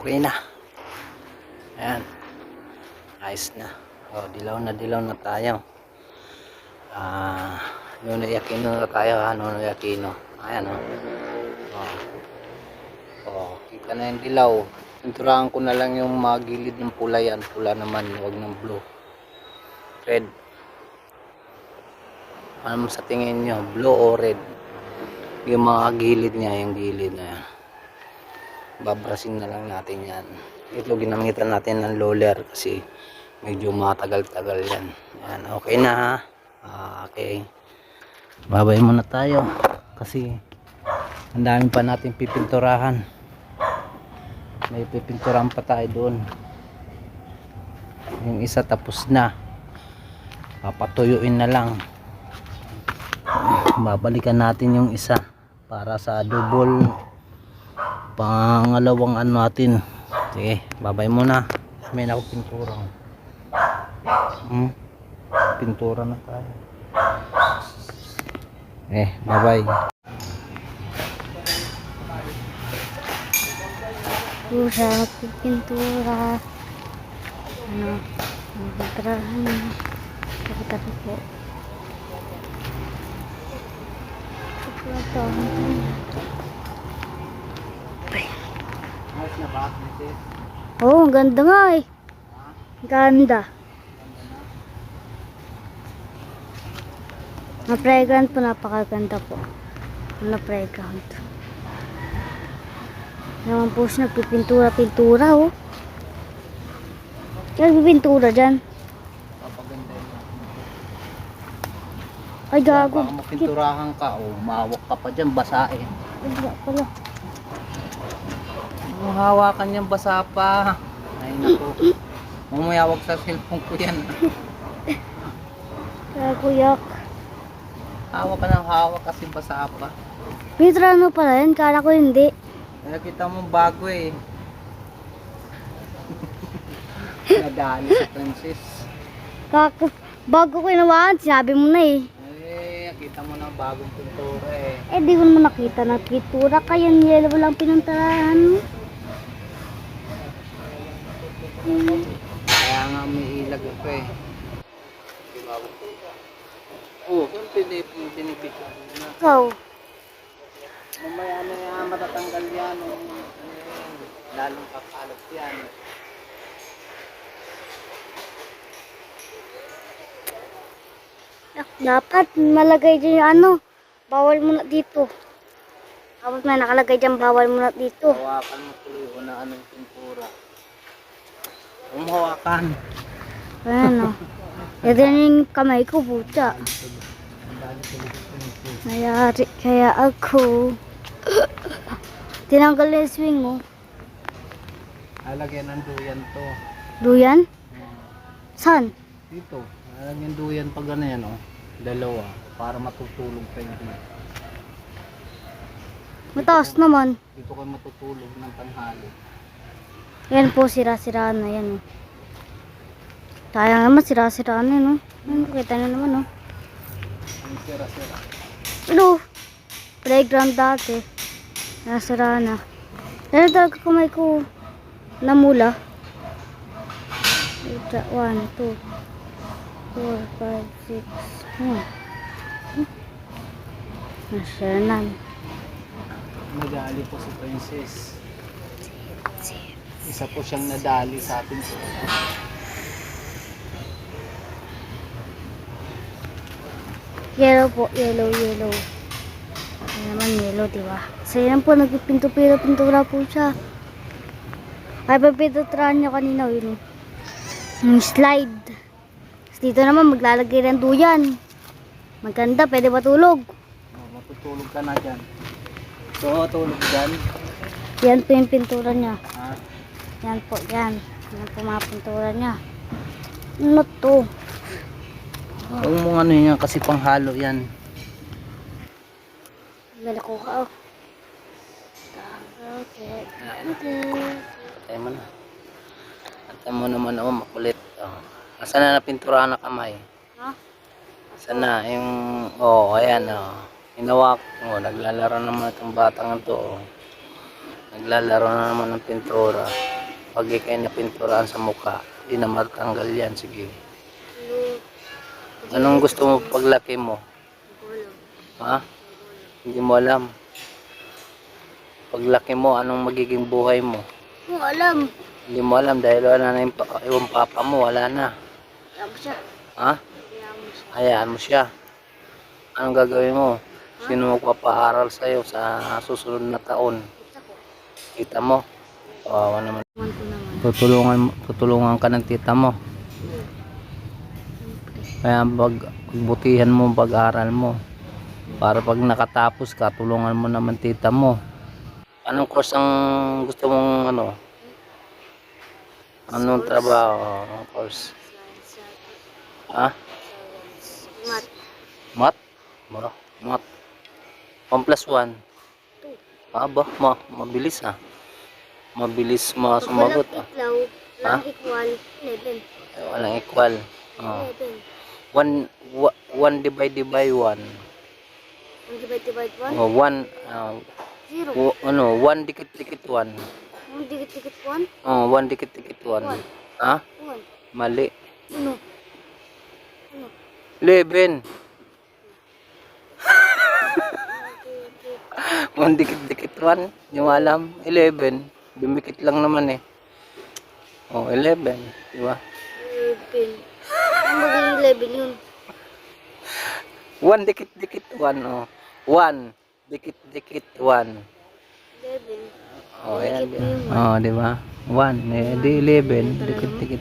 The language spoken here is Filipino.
Okay na. Ayan. Ayos na. O, dilaw na dilaw na tayo. Ah, Nonoy Aquino na tayo ha. Nonoy Aquino. Ayan o. O. O, kita na yung dilaw. Pinturahan ko na lang yung mga gilid ng pula yan. Pula naman, huwag ng blue. Red. Ano sa tingin nyo? Blue o red? Yung mga gilid niya, yung gilid na yan babrasin na lang natin yan. Ito ginamitan natin ng roller kasi medyo matagal-tagal yan. Yan okay na ha? Ah, okay. Babay muna tayo kasi ang dami pa natin pipinturahan. May pipinturahan pa tayo doon. Yung isa tapos na. Papatuyuin na lang. Babalikan natin yung isa para sa double pangalawang ano natin sige babay muna may na ako pintura hmm? pintura na tayo eh babay Pura, pintura. Ano, magpinturahan. Tabi-tabi po. Ito, ayos na? Oh, ganda nga eh. Ganda. Ang playground po, napakaganda po. Ano playground. Naman po siya nagpipintura-pintura oh. Nagpipintura dyan. papaganda yun Ay, gago. baka mapinturahan ka o mawak ka pa dyan basain Ay, pala. Kung hawakan yan basa pa ay nako mamaya wag sa cellphone ko yan Gago, yak. hawak ka ng hawak kasi basa pa Pintura ano pala yan? Kala ko hindi. Nakita mo bago eh. Nadali sa princess. Kako, bago ko inawaan, sinabi mo na eh. Eh, nakita mo na bagong pintura eh. Eh, di ko naman nakita ng pintura. Kaya yellow lang pinuntahan mo. Kaya nga may ilag pa eh. Oo, oh, kung pinipicture na. Ikaw, Mamaya na yan, matatanggal yan. oh. Lalong kakalot yan. dapat malagay dyan yung ano. Bawal muna dito. Dapat may nakalagay dyan, bawal muna dito. Hawakan mo tuloy na anong pintura. Kung hawakan. Ayan o. Ito na yung kamay ko, buta. Nayari kaya ako. Tinanggal na yung swing mo. Lalagyan ng duyan to. Duyan? San? Dito. Lalagyan duyan pag ano yan oh. Dalawa. Para matutulog kayo dito. Mataas naman. Dito kayo matutulog ng tanghali. Yan po, sira-sira na yan. Oh. Sayang naman, sira-sira na yun. Oh. Ayun, kita na naman. Oh. Sira-sira. Ano? Playground dati. Nasira na. Ano talaga kamay ko namula? Ita, one, two, four, five, six, hmm. Nasira na. Nadali po si Princess. Isa po siyang nadali sa atin. Yellow po, yellow, yellow. Ano naman yellow, di ba? So yan po, nagpipinto-pintura po siya. Kaya pipinturan nyo kanina, yun. Yung slide. Tapos dito naman, maglalagay ng duyan. Maganda, pwede matulog. Oh, matutulog ka na dyan. So, tulog dyan. Yan po yung pintura niya. Yan po, yan. Yan po mga pintura niya. Ano to? Huwag mo ano yan kasi panghalo yan. Lalako ka, oh. Okay. Okay. Patay mo na. Patay mo naman ako makulit. Oh. Nasaan na napinturahan na kamay? Ha? Saan na? Yung, oh, ayan, oh. Hinawak. Oh, naglalaro naman itong batang ito, oh. Naglalaro na naman ng pintura. Pag ikay na pinturahan sa mukha, di na matanggal yan. Sige. Anong gusto mo paglaki mo? Ha? Hindi mo alam. Paglaki mo, anong magiging buhay mo? Hindi ko alam. Hindi mo alam dahil wala na yung, pa- yung papa mo, wala na. Mo. Ha? Mo. Hayaan mo siya. Anong gagawin mo? Sino magpapaaral sa'yo sa susunod na taon? Kita mo? Kawawa naman. Tutulungan, tutulungan ka ng tita mo. Kaya pag, pagbutihan mo pag-aral mo. Para pag nakatapos ka, tulungan mo naman tita mo. Anong course ang gusto mong ano? Anong trabaho? Anong course? Ha? Mat. Mat? Mara, mat. 1 plus 1. Ah, ba? Ma, mabilis ah. Mabilis ma sumagot ah. Iklaw, Ha? lang equal 11. Eh, Walang equal. Oh. 11. 1 1 divided by 1. 1 divide divide 1? Oh, 1 ah, 0. w- ano, 1 dikit-dikit 1. 1 dikit-dikit 1? Oh, 1 dikit-dikit 1. Ha? 1. Mali. Ano? Ano? 11. 1 dikit-dikit 1. Di mo alam. 11. Dumikit lang naman eh. Oh, 11. Di ba? 11. Ano magiging 11 yun? 1 dikit-dikit 1. Oh. 1 dikit-dikit 1. 11. Oh, ayan. Oh, di ba? 1. Eh, di 11. Dikit-dikit